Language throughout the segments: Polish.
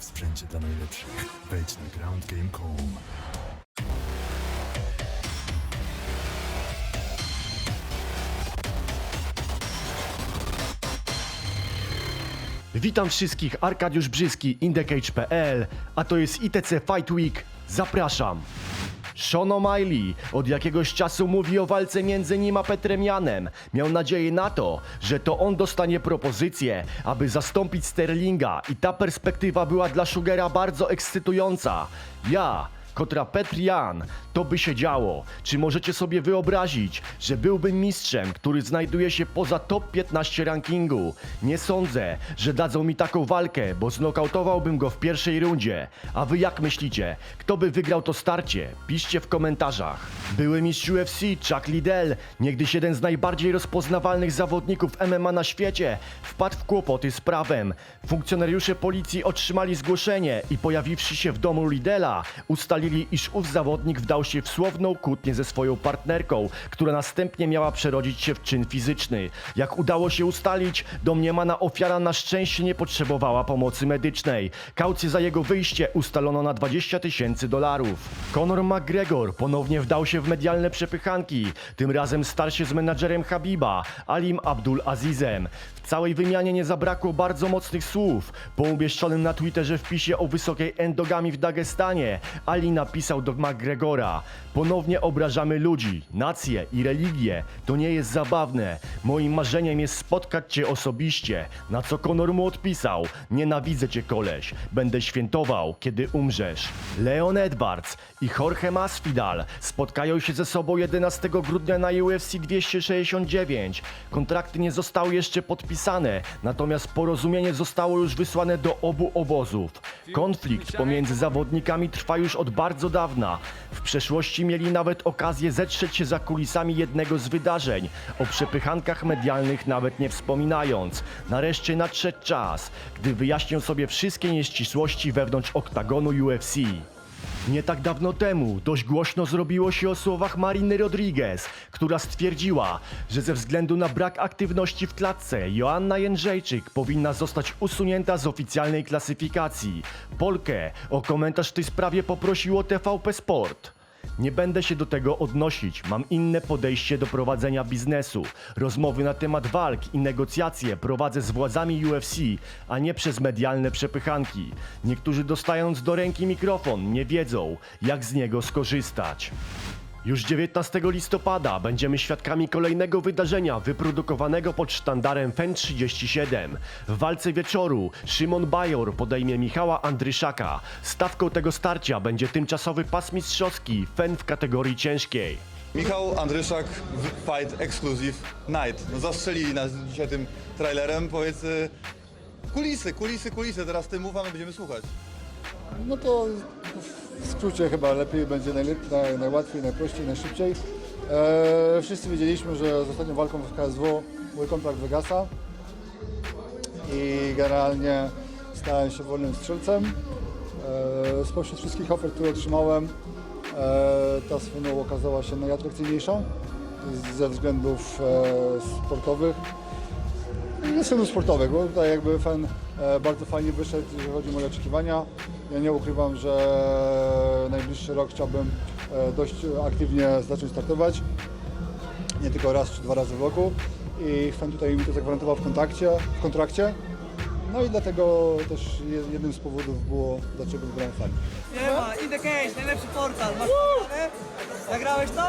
w sprzęcie dla najlepszych. Wejdź na groundgame.com. Witam wszystkich, Arkadiusz Brzyski, Indecage.pl, a to jest ITC Fight Week. Zapraszam. Sean O'Malley od jakiegoś czasu mówi o walce między nim a Petrem Janem. Miał nadzieję na to, że to on dostanie propozycję, aby zastąpić Sterlinga i ta perspektywa była dla Sugera bardzo ekscytująca. Ja, kontra Petr Jan, to by się działo. Czy możecie sobie wyobrazić, że byłbym mistrzem, który znajduje się poza top 15 rankingu? Nie sądzę, że dadzą mi taką walkę, bo znokautowałbym go w pierwszej rundzie. A wy jak myślicie? Kto by wygrał to starcie? Piszcie w komentarzach. Były mistrz UFC Chuck Liddell, niegdyś jeden z najbardziej rozpoznawalnych zawodników MMA na świecie, wpadł w kłopoty z prawem. Funkcjonariusze policji otrzymali zgłoszenie i pojawiwszy się w domu Liddella, ustalili, iż ów zawodnik wdał się w słowną kłótnię ze swoją partnerką, która następnie miała przerodzić się w czyn fizyczny. Jak udało się ustalić, domniemana ofiara na szczęście nie potrzebowała pomocy medycznej. Kaucję za jego wyjście ustalono na 20 tysięcy dolarów. Conor McGregor ponownie wdał się w medialne przepychanki, tym razem starł się z menadżerem Habiba, Alim Abdul Azizem. W całej wymianie nie zabrakło bardzo mocnych słów. Po umieszczonym na Twitterze wpisie o wysokiej endogami w Dagestanie, Ali napisał do McGregora: Ponownie obrażamy ludzi, nacje i religię. To nie jest zabawne. Moim marzeniem jest spotkać cię osobiście. Na co Conor mu odpisał: Nienawidzę cię, koleś. Będę świętował, kiedy umrzesz. Leon Edwards i Jorge Masvidal spotkają się ze sobą 11 grudnia na UFC 269. Kontrakty nie zostały jeszcze podpisane, natomiast porozumienie zostało już wysłane do obu obozów. Konflikt pomiędzy zawodnikami trwa już od bardzo dawna. W przeszłości mieli nawet okazję zetrzeć się za kulisami jednego z wydarzeń, o przepychankach medialnych nawet nie wspominając. Nareszcie nadszedł czas, gdy wyjaśnią sobie wszystkie nieścisłości wewnątrz oktagonu UFC. Nie tak dawno temu dość głośno zrobiło się o słowach Mariny Rodriguez, która stwierdziła, że ze względu na brak aktywności w klatce Joanna Jędrzejczyk powinna zostać usunięta z oficjalnej klasyfikacji. Polkę o komentarz w tej sprawie poprosiło TVP Sport. Nie będę się do tego odnosić. Mam inne podejście do prowadzenia biznesu. Rozmowy na temat walk i negocjacje prowadzę z władzami UFC, a nie przez medialne przepychanki. Niektórzy dostając do ręki mikrofon nie wiedzą, jak z niego skorzystać. Już 19 listopada będziemy świadkami kolejnego wydarzenia wyprodukowanego pod sztandarem FEN 37. W walce wieczoru Szymon Bajor podejmie Michała Andryszaka. Stawką tego starcia będzie tymczasowy pas mistrzowski FEN w kategorii ciężkiej. Michał Andryszak, Fight Exclusive Night. No zastrzelili nas dzisiaj tym trailerem. Powiedz, y, kulisy, kulisy, kulisy. Teraz ty mów, a my będziemy słuchać. No to w skrócie chyba lepiej będzie naj, najłatwiej, najprościej, najszybciej. E, wszyscy wiedzieliśmy, że z ostatnią walką w KSW mój kontrakt wygasa i generalnie stałem się wolnym strzelcem. E, spośród wszystkich ofert, które otrzymałem, e, ta z Feną okazała się najatrakcyjniejsza z- ze względów e, sportowych. Nie względów sportowych, bo tutaj jakby fan e, bardzo fajnie wyszedł, jeżeli chodzi o moje oczekiwania. Ja nie ukrywam, że najbliższy rok chciałbym e, dość aktywnie zacząć startować. Nie tylko raz czy dwa razy w roku. I fan tutaj mi to zagwarantował w kontakcie, w kontrakcie. No i dlatego też je- jednym z powodów było, dlaczego wybrałem fan. Nie ma, In The Cage, najlepszy portal. Masz nagrane? Nagrałeś to?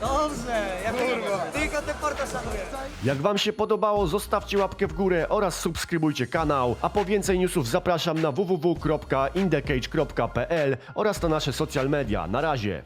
Dobrze, ja tylko, tylko ten portal szanuję. Jak Wam się podobało, zostawcie łapkę w górę oraz subskrybujcie kanał, a po więcej newsów zapraszam na www.indecage.pl oraz na nasze social media. Na razie!